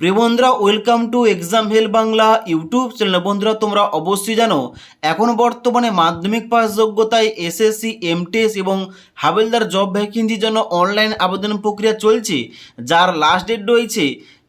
প্রিয় বন্ধুরা welcome to exam hell Bangla YouTube channel বন্ধুরা, তোমরা অবশ্যই জানো, এখন বর্তমানে মাধ্যমিক পাস যোগ্যতায় এসএসসি এমটিএস এবং হাবেলদার জব ভ্যাকেন্সির জন্য অনলাইন আবেদন প্রক্রিয়া চলছে, যার লাস্ট ডেট রয়েছে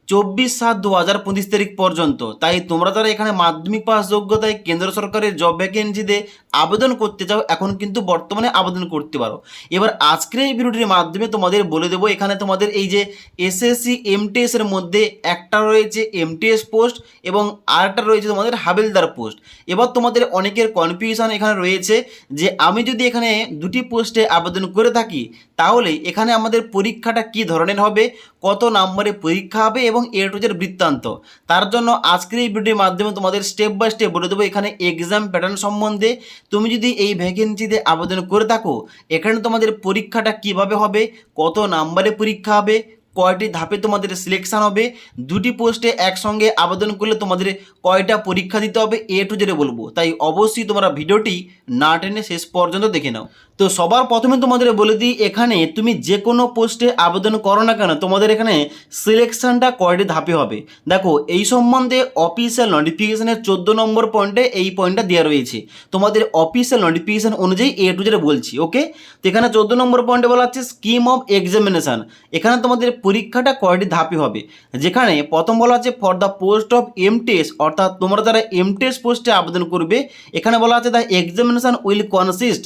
চব্বিশ সাত দু হাজার পঁচিশ তারিখ পর্যন্ত। তাই তোমরা যারা এখানে মাধ্যমিক পাস যোগ্যতায় কেন্দ্র সরকারের জব ভ্যাকেন্সিতে আবেদন করতে চাও, এখন কিন্তু বর্তমানে আবেদন করতে পারো। এবার আজকের এই ভিডিওটির মাধ্যমে তোমাদের বলে দেবো, এখানে তোমাদের এই যে এসএসসি এমটিএস এর মধ্যে একটা রয়েছে এমটিএস পোস্ট এবং আরেকটা রয়েছে তোমাদের হাবেলদার পোস্ট এবার তোমাদের অনেকের কনফিউশন এখানে রয়েছে যে আমি যদি এখানে দুটি পোস্টে আবেদন করে থাকি তাহলে এখানে আমাদের পরীক্ষাটা কি ধরনের হবে, কত নম্বরে পরীক্ষা হবে এবং এ টু জেড বৃত্তান্ত। তার জন্য আজকের এই ভিডিওর মাধ্যমে তোমাদের স্টেপ বাই স্টেপ বলে দেবো এখানে এক্সাম প্যাটার্ন সম্বন্ধে। তুমি যদি এই ভ্যাকেন্সিতে আবেদন করে থাকো, এখানে তোমাদের পরীক্ষাটা কীভাবে হবে, কত নম্বরে পরীক্ষা হবে, কয়টি ধাপে তোমাদের সিলেকশন হবে, দুটি পোস্টে একসঙ্গে আবেদন করলে তোমাদের কয়টা পরীক্ষা দিতে হবে এ টু জেডে বলব। তাই অবশ্যই তোমরা ভিডিওটি না টেনে শেষ পর্যন্ত দেখে নাও। তো সবার প্রথমে তোমাদের বলে দিই, এখানে তুমি যে কোনো পোস্টে আবেদন করো না কেন, তোমাদের এখানে সিলেকশানটা কয়টি ধাপে হবে? দেখো, এই সম্বন্ধে অফিসিয়াল নোটিফিকেশনের চোদ্দ নম্বর পয়েন্টে এই পয়েন্টটা দেওয়া রয়েছে। তোমাদের অফিসিয়াল নোটিফিকেশন অনুযায়ী এ টু জেড বলছি ওকে তো এখানে চোদ্দ নম্বর পয়েন্টে বলা হচ্ছে স্কিম অফ এক্সামিনেশন এখানে তোমাদের পরীক্ষাটা কয়টি ধাপে হবে? যেখানে প্রথম বলা আছে for the post of MTS অর্থাৎ তোমরা যারা এমটিএস পোস্টে আবেদন করবে, এখানে বলা আছে the examination will consist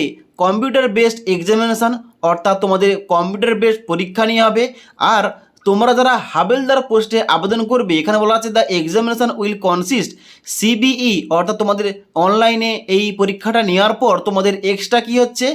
a computer based examination অর্থাৎ তোমাদের কম্পিউটার বেসড পরীক্ষা নিয়ে হবে, আর তোমরা যারা হাবেলদার পোস্টে আবেদন করবে, এখানে বলা আছে the examination will consist CBE অর্থাৎ তোমাদের অনলাইনে এই পরীক্ষাটা নেওয়ার পর তোমাদের এক্সট্রা কি হচ্ছে?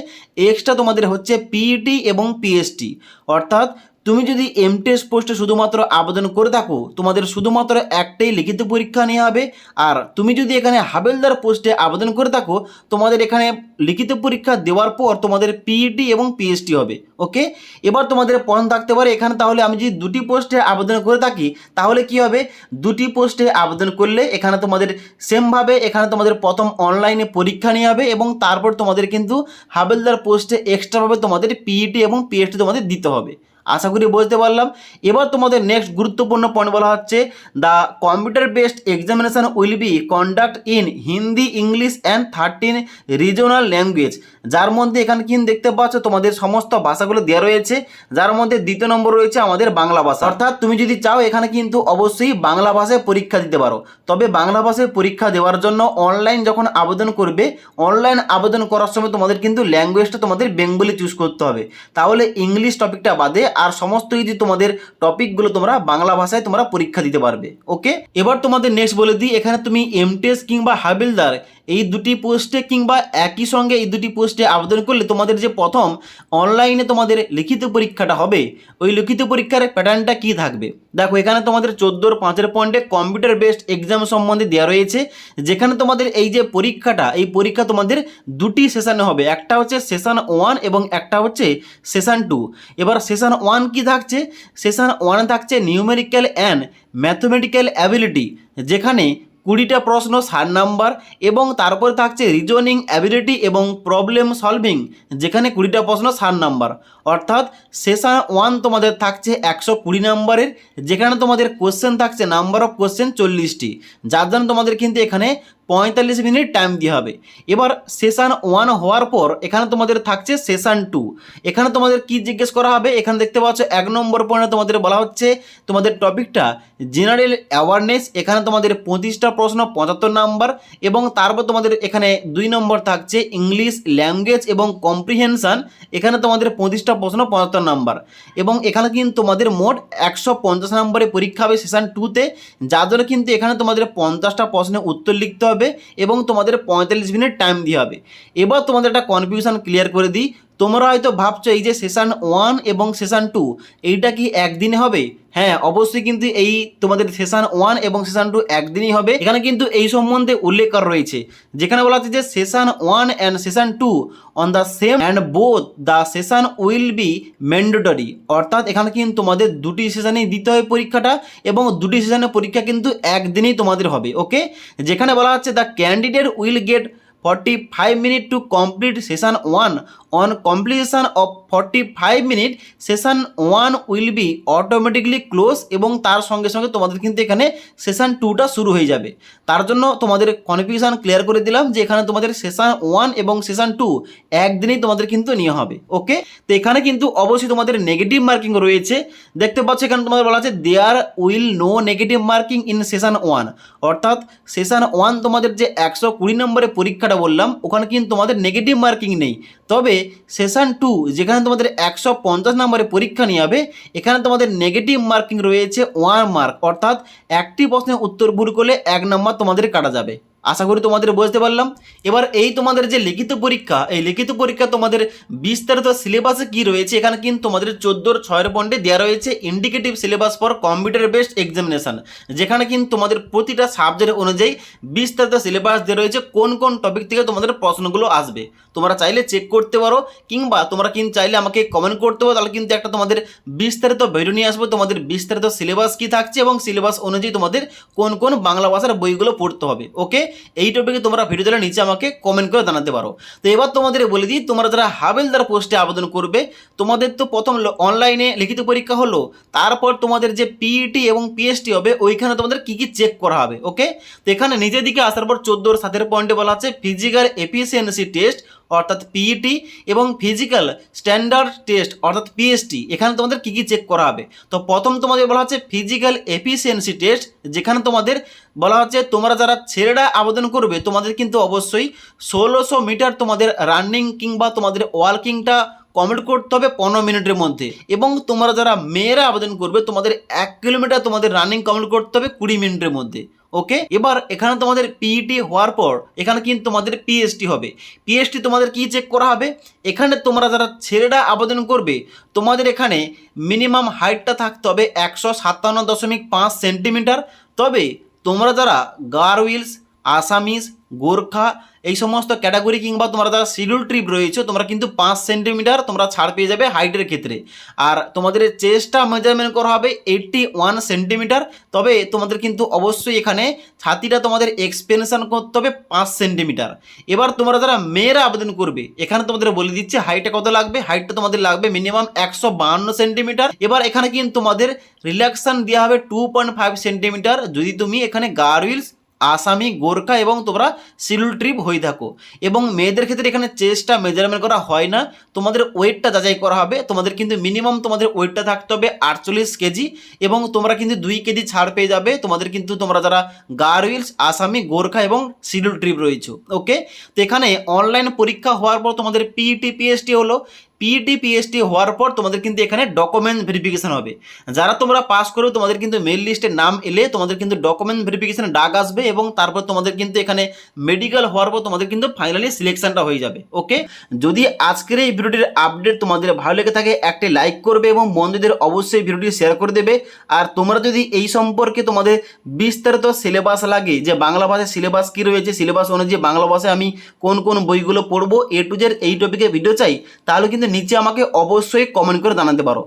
এক্সট্রা তোমাদের হচ্ছে পিইটি এবং পিএসটি অর্থাৎ তুমি যদি এমটেস পোস্টে শুধুমাত্র আবেদন করে থাকো, তোমাদের শুধুমাত্র একটাই লিখিত পরীক্ষা নেওয়া হবে। আর তুমি যদি এখানে হাবেলদার পোস্টে আবেদন করে থাকো, তোমাদের এখানে লিখিত পরীক্ষা দেওয়ার পর তোমাদের পিইটি এবং পিএসটি হবে ওকে এবার তোমাদের পয়েন্ট থাকতে পারে এখানে, তাহলে আমি যদি দুটি পোস্টে আবেদন করে থাকি, তাহলে কি হবে? দুটি পোস্টে আবেদন করলে এখানে তোমাদের সেমভাবে এখানে তোমাদের প্রথম অনলাইনে পরীক্ষা নিয়ে হবে এবং তারপর তোমাদের কিন্তু হাবেলদার পোস্টে এক্সট্রাভাবে তোমাদের পিইটি এবং পিএসটি তোমাদের দিতে হবে। আশা করি বুঝতে পারলাম। এবার তোমাদের নেক্সট গুরুত্বপূর্ণ পয়েন্ট বলা হচ্ছে the computer based examination will be conduct in Hindi English and thirteen regional language যার মধ্যে এখানে কিন্তু দেখতে পাচ্ছ তোমাদের সমস্ত ভাষাগুলো দেওয়া রয়েছে, যার মধ্যে দ্বিতীয় নম্বর রয়েছে আমাদের বাংলা ভাষা। অর্থাৎ তুমি যদি চাও এখানে কিন্তু অবশ্যই বাংলা ভাষায় পরীক্ষা দিতে পারো। তবে বাংলা ভাষায় পরীক্ষা দেওয়ার জন্য অনলাইন যখন আবেদন করবে অনলাইন আবেদন করার সময় তোমাদের কিন্তু ল্যাঙ্গুয়েজটা তোমাদের বেঙ্গলি চুজ করতে হবে। তাহলে ইংলিশ টপিকটা বাদে আর সমস্ত যদি তোমাদের টপিকগুলো তোমরা বাংলা ভাষায় তোমরা পরীক্ষা দিতে পারবে। ওকে এবার তোমাদের নেক্সট বলে দিই, এখানে তুমি এমটেস কিংবা হাবিলদার এই দুটি পোস্টে কিংবা একই সঙ্গে এই দুটি পোস্টে আবেদন করলে তোমাদের যে প্রথম অনলাইনে তোমাদের লিখিত পরীক্ষাটা হবে, ওই লিখিত পরীক্ষার প্যাটার্নটা কী থাকবে? দেখো, এখানে তোমাদের চোদ্দোর পাঁচের পয়েন্টে কম্পিউটার বেসড এক্সাম সম্বন্ধে দেওয়া রয়েছে, যেখানে তোমাদের এই যে পরীক্ষাটা, এই পরীক্ষা তোমাদের দুটি সেশনে হবে। একটা হচ্ছে সেশন ওয়ান এবং একটা হচ্ছে সেশন টু এবার সেশন ওয়ান কি থাকছে? সেশন ওয়ানে থাকছে নিউমেরিক্যাল অ্যান্ড ম্যাথমেটিক্যাল অ্যাবিলিটি যেখানে কুড়িটা প্রশ্ন ষাট নাম্বার এবং তারপরে থাকছে রিজনিং অ্যাবিলিটি এবং প্রবলেম সলভিং যেখানে কুড়িটা প্রশ্ন ষাট নাম্বার। অর্থাৎ সেশন ওয়ান তোমাদের থাকছে একশো কুড়ি নাম্বারের, যেখানে তোমাদের কোশ্চেন থাকছে নাম্বার অফ কোশ্চেন চল্লিশটি। যার জন্য তোমাদের কিন্তু এখানে পঁয়তাল্লিশ মিনিট টাইম দিয়ে হবে। এবার সেশন ওয়ান হওয়ার পর এখানে তোমাদের থাকছে সেশন টু এখানে তোমাদের কি জিজ্ঞেস করা হবে? এখানে দেখতে পাচ্ছ এক নম্বর পয়েন্টে তোমাদের বলা হচ্ছে, তোমাদের টপিকটা জেনারেল অ্যাওয়ারনেস এখানে তোমাদের পঁচিশটা প্রশ্ন, পঁচাত্তর নাম্বার এবং তারপর তোমাদের এখানে দুই নম্বর থাকছে ইংলিশ ল্যাঙ্গুয়েজ এবং কম্প্রিহেনশন এখানে তোমাদের পঁচিশটা প্রশ্ন, পঁচাত্তর নাম্বার এবং এখানে কিন্তু তোমাদের মোট একশো পঞ্চাশ নম্বরে পরীক্ষা হবে সেশন টুতে যার জন্য কিন্তু এখানে তোমাদের পঞ্চাশটা প্রশ্নের উত্তর লিখতে হবে। এবং তোমাদের পঁয়তাল্লিশ মিনিট টাইম দিয়ে হবে। এবার তোমাদের একটা কনফিউশন ক্লিয়ার করে দিই। তোমরা হয়তো ভাবছ এই যে সেশন ওয়ান এবং সেশন টু এইটা কি একদিনে হবে? হ্যাঁ অবশ্যই কিন্তু এই তোমাদের সেশন ওয়ান এবং সেশন টু একদিনই হবে। এখানে কিন্তু এই সম্বন্ধে উল্লেখ করা রয়েছে, যেখানে বলা আছে যে session one and session two on the same and both the session will be mandatory অর্থাৎ এখানে কিন্তু তোমাদের দুটি সেশানেই দিতে হবে পরীক্ষাটা এবং দুটি সেশনের পরীক্ষা কিন্তু একদিনেই তোমাদের হবে ওকে যেখানে বলা হচ্ছে the candidate will get forty five minute to complete session one on completion of forty five minute session one will be automatically close এবং তার সঙ্গে সঙ্গে তোমাদের কিন্তু এখানে সেশন টুটা শুরু হয়ে যাবে। তার জন্য তোমাদের কনফিউশন ক্লিয়ার করে দিলাম যে এখানে তোমাদের সেশন ওয়ান এবং সেশন টু একদিনেই তোমাদের কিন্তু নিয়ে হবে ওকে তো এখানে কিন্তু অবশ্যই তোমাদের নেগেটিভ মার্কিং রয়েছে। দেখতে পাচ্ছ এখানে তোমাদের বলা আছে there will no negative marking in session one অর্থাৎ সেশন ওয়ান তোমাদের যে একশো কুড়ি নম্বরের পরীক্ষাটা বললাম, ওখানে কিন্তু তোমাদের নেগেটিভ মার্কিং নেই। তবে সেশন টু যেখানে তোমাদের একশো পঞ্চাশ নম্বরে পরীক্ষা নিয়ে হবে এখানে তোমাদের নেগেটিভ মার্কিং রয়েছে ওয়ান মার্ক অর্থাৎ একটি প্রশ্নের উত্তর ভুল করলে এক নম্বর তোমাদের কাটা যাবে। আশা করি তোমাদের বুঝতে পারলাম। এবার এই তোমাদের যে লিখিত পরীক্ষা, এই লিখিত পরীক্ষা তোমাদের বিস্তারিত সিলেবাসে কি রয়েছে, এখানে কিন্তু তোমাদের চোদ্দোর ছয়ের পয়েন্টে দেওয়া রয়েছে indicative syllabus for computer based examination যেখানে কিন্তু তোমাদের প্রতিটা সাবজেক্ট অনুযায়ী বিস্তারিত সিলেবাস দেওয়া রয়েছে, কোন কোন টপিক থেকে তোমাদের প্রশ্নগুলো আসবে। তোমরা চাইলে চেক করতে পারো, কিংবা তোমরা কিন্তু চাইলে আমাকে কমেন্ট করতে পারো, তাহলে কিন্তু একটা তোমাদের বিস্তারিত ভিডিও নিয়ে আসব, তোমাদের বিস্তারিত সিলেবাস কি থাকছে এবং সিলেবাস অনুযায়ী তোমাদের কোন কোন বাংলা ভাষার বইগুলো পড়তে হবে ওকে এই টপিকে তোমরা ভিডিও দিলে নিচে আমাকে কমেন্ট করে জানাতে পারো। তো এবার তোমাদের বলে দিই, তোমরা যারা হাবেলদার পোস্টে আবেদন করবে, তোমাদের তো প্রথম অনলাইনে লিখিত পরীক্ষা হলো, তারপর তোমাদের যে পিইটি এবং পিএসটি হবে, ওইখানে তোমাদের কি কি চেক করা হবে ওকে তো এখানে নিজের দিকে আসার পর চোদ্দোর সাতের পয়েন্টে বলা আছে ফিজিক্যাল এফিসিয়েন্সি টেস্ট অর্থাৎ পিইটি এবং ফিজিক্যাল স্ট্যান্ডার্ড টেস্ট অর্থাৎ পিএসটি এখানে তোমাদের কী কী চেক করা হবে? তো প্রথম তোমাদের বলা হচ্ছে ফিজিক্যাল এফিসিয়েন্সি টেস্ট যেখানে তোমাদের বলা হচ্ছে তোমরা যারা ছেলেরা আবেদন করবে, তোমাদের কিন্তু অবশ্যই ষোলোশো মিটার তোমাদের রানিং কিংবা তোমাদের ওয়ার্কিংটা কমপ্লিট করতে হবে পনেরো মিনিটের মধ্যে। এবং তোমরা যারা মেয়েরা আবেদন করবে, তোমাদের এক কিলোমিটার তোমাদের রানিং কমেন্ট করতে হবে কুড়ি মিনিটের মধ্যে। ওকে এবার এখানে তোমাদের পিইটি হওয়ার পর, এখানে কিন্তু তোমাদের পিএসটি হবে। পিএসটি তোমাদের কি চেক করা হবে? এখানে তোমরা যারা ছেলেরা আবেদন করবে, তোমাদের এখানে মিনিমাম হাইটটা থাকতে হবে একশো সাতান্ন দশমিক পাঁচ সেন্টিমিটার তবে তোমরা যারা গার্লস আসামিস, গোর্খা এই সমস্ত ক্যাটাগরি কিংবা তোমরা যারা শিডিউল ট্রিপ রয়েছে, তোমরা কিন্তু পাঁচ সেন্টিমিটার তোমরা ছাড় পেয়ে যাবে হাইটের ক্ষেত্রে। আর তোমাদের চেস্টটা মেজারমেন্ট করা হবে এইটটি ওয়ান সেন্টিমিটার তবে তোমাদের কিন্তু অবশ্যই এখানে ছাতিটা তোমাদের এক্সপেনশন করতে হবে পাঁচ সেন্টিমিটার এবার তোমরা যারা মেয়েরা আবেদন করবে, এখানে তোমাদের বলে দিচ্ছে হাইটটা কত লাগবে? হাইটটা তোমাদের লাগবে মিনিমাম একশো বাহান্ন সেন্টিমিটার এবার এখানে কিন্তু তোমাদের রিল্যাক্সান দেওয়া হবে টু পয়েন্ট ফাইভ সেন্টিমিটার যদি তুমি এখানে গার্লস আসামি, গোর্খা এবং তোমরা শিডিউল ট্রিপ হয়ে থাকো। এবং মেয়েদের ক্ষেত্রে এখানে চেস্টটা মেজারমেন্ট করা হয় না। তোমাদের ওয়েটটা যাচাই করা হবে। তোমাদের কিন্তু মিনিমাম তোমাদের ওয়েটটা থাকতে হবে আটচল্লিশ কেজি। এবং তোমরা কিন্তু দুই কেজি ছাড় পেয়ে যাবে। তোমাদের কিন্তু তোমরা যারা গার্লস আসামি, গোর্খা এবং শিডিউল ট্রিপ রয়েছে। ওকে তো এখানে অনলাইন পরীক্ষা হওয়ার পর তোমাদের পিইটি পিএসটি হলো। পিইটি পিএসটি হওয়ার পর তোমাদের কিন্তু এখানে ডকুমেন্ট ভেরিফিকেশান হবে। যারা তোমরা পাস করো, তোমাদের কিন্তু মেল লিস্টে নাম এলে তোমাদের কিন্তু ডকুমেন্ট ভেরিফিকেশন ডাক আসবে এবং তারপর তোমাদের কিন্তু এখানে মেডিকেল হওয়ার পর তোমাদের কিন্তু ফাইনালি সিলেকশানটা হয়ে যাবে ওকে যদি আজকের এই ভিডিওটির আপডেট তোমাদের ভালো লেগে থাকে, একটি লাইক করবে এবং বন্ধুদের অবশ্যই ভিডিওটি শেয়ার করে দেবে। আর তোমরা যদি এই সম্পর্কে তোমাদের বিস্তারিত সিলেবাস লাগে, যে বাংলা ভাষায় সিলেবাস কী রয়েছে সিলেবাস অনুযায়ী বাংলা ভাষায় আমি কোন কোন বইগুলো পড়ব এ টু জেড এই টপিকে ভিডিও চাই, তাহলে কিন্তু নিচে আমাকে অবশ্যই কমেন্ট করে জানাতে পারো।